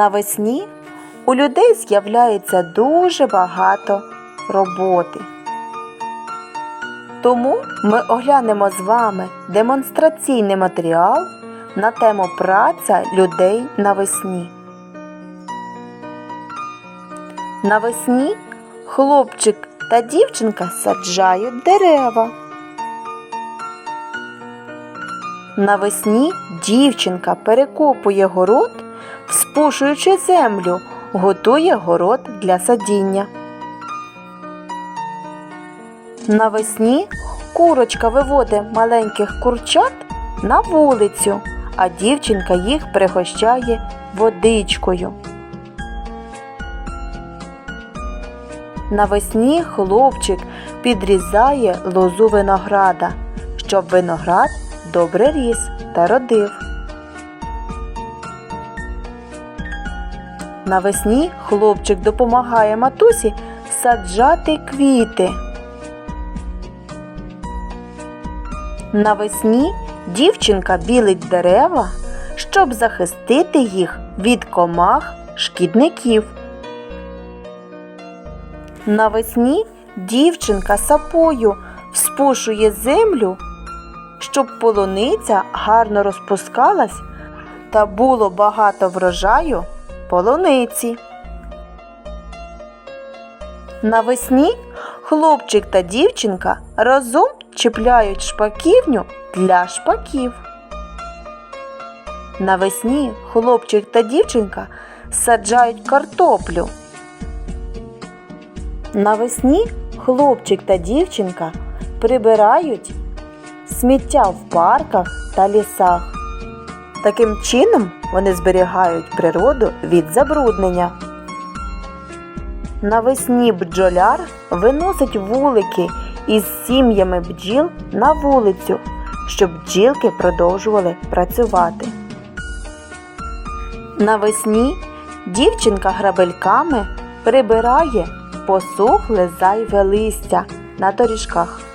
Навесні у людей з'являється дуже багато роботи. Тому ми оглянемо з вами демонстраційний матеріал на тему праця людей навесні. Навесні хлопчик та дівчинка саджають дерева. Навесні дівчинка перекопує город, вспушуючи землю, готує город для садіння. Навесні курочка виводить маленьких курчат на вулицю, а дівчинка їх пригощає водичкою. Навесні хлопчик підрізає лозу винограда, щоб виноград добре ріс та родив. Навесні хлопчик допомагає матусі саджати квіти. Навесні дівчинка білить дерева, щоб захистити їх від комах шкідників. Навесні дівчинка сапою вспушує землю, щоб полуниця гарно розпускалась та було багато врожаю полуниці. Навесні хлопчик та дівчинка разом чіпляють шпаківню для шпаків. Навесні хлопчик та дівчинка саджають картоплю. Навесні хлопчик та дівчинка прибирають сміття в парках та лісах. Таким чином вони зберігають природу від забруднення. Навесні бджоляр виносить вулики із сім'ями бджіл на вулицю, щоб бджілки продовжували працювати. Навесні дівчинка грабельками прибирає посухле зайве листя на доріжках.